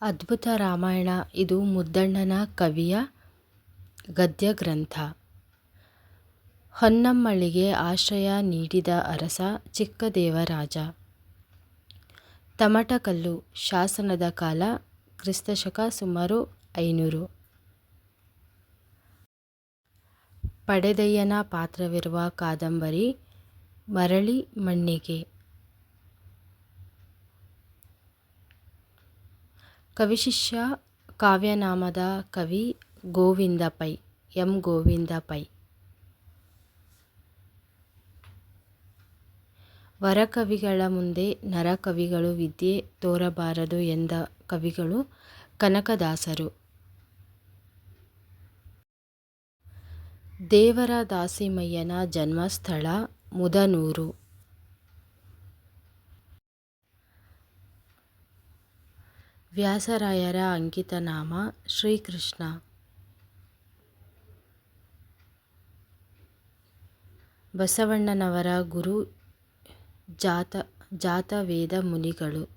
ಅದ್ಭುತ ರಾಮಾಯಣ ಇದು ಮುದ್ದಣ್ಣನ ಕವಿಯ ಗದ್ಯ ಗ್ರಂಥ. ಹೊನ್ನಮ್ಮಳಿಗೆ ಆಶ್ರಯ ನೀಡಿದ ಅರಸ ಚಿಕ್ಕದೇವರಾಜ. ತಮಟಕಲ್ಲು ಶಾಸನದ ಕಾಲ ಕ್ರಿಸ್ತಶಕ ಸುಮಾರು ಐನೂರು. ಪಡೆದಯ್ಯನ ಪಾತ್ರವಿರುವ ಕಾದಂಬರಿ ಮರಳಿ ಮಣ್ಣಿಗೆ. ಕವಿಶಿಷ್ಯ ಕಾವ್ಯನಾಮದ ಕವಿ ಗೋವಿಂದ ಪೈ. ಎಂ. ಗೋವಿಂದ ಪೈ. ವರಕವಿಗಳ ಮುಂದೆ ನರಕವಿಗಳು ವಿದ್ಯೆ ತೋರಬಾರದು ಎಂದ ಕವಿಗಳು ಕನಕದಾಸರು. ದೇವರ ದಾಸಿಮಯ್ಯನ ಜನ್ಮಸ್ಥಳ ಮುದನೂರು. ವ್ಯಾಸರಾಯರ ಅಂಕಿತನಾಮ ಶ್ರೀಕೃಷ್ಣ. ಬಸವಣ್ಣನವರ ಗುರು ಜಾತ, ಜಾತವೇದ ಮುನಿಗಳು.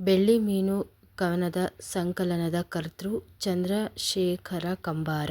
ಬೆಳ್ಳಿ ಮೀನು ಕವನದ ಸಂಕಲನದ ಕರ್ತೃ ಚಂದ್ರಶೇಖರ ಕಂಬಾರ.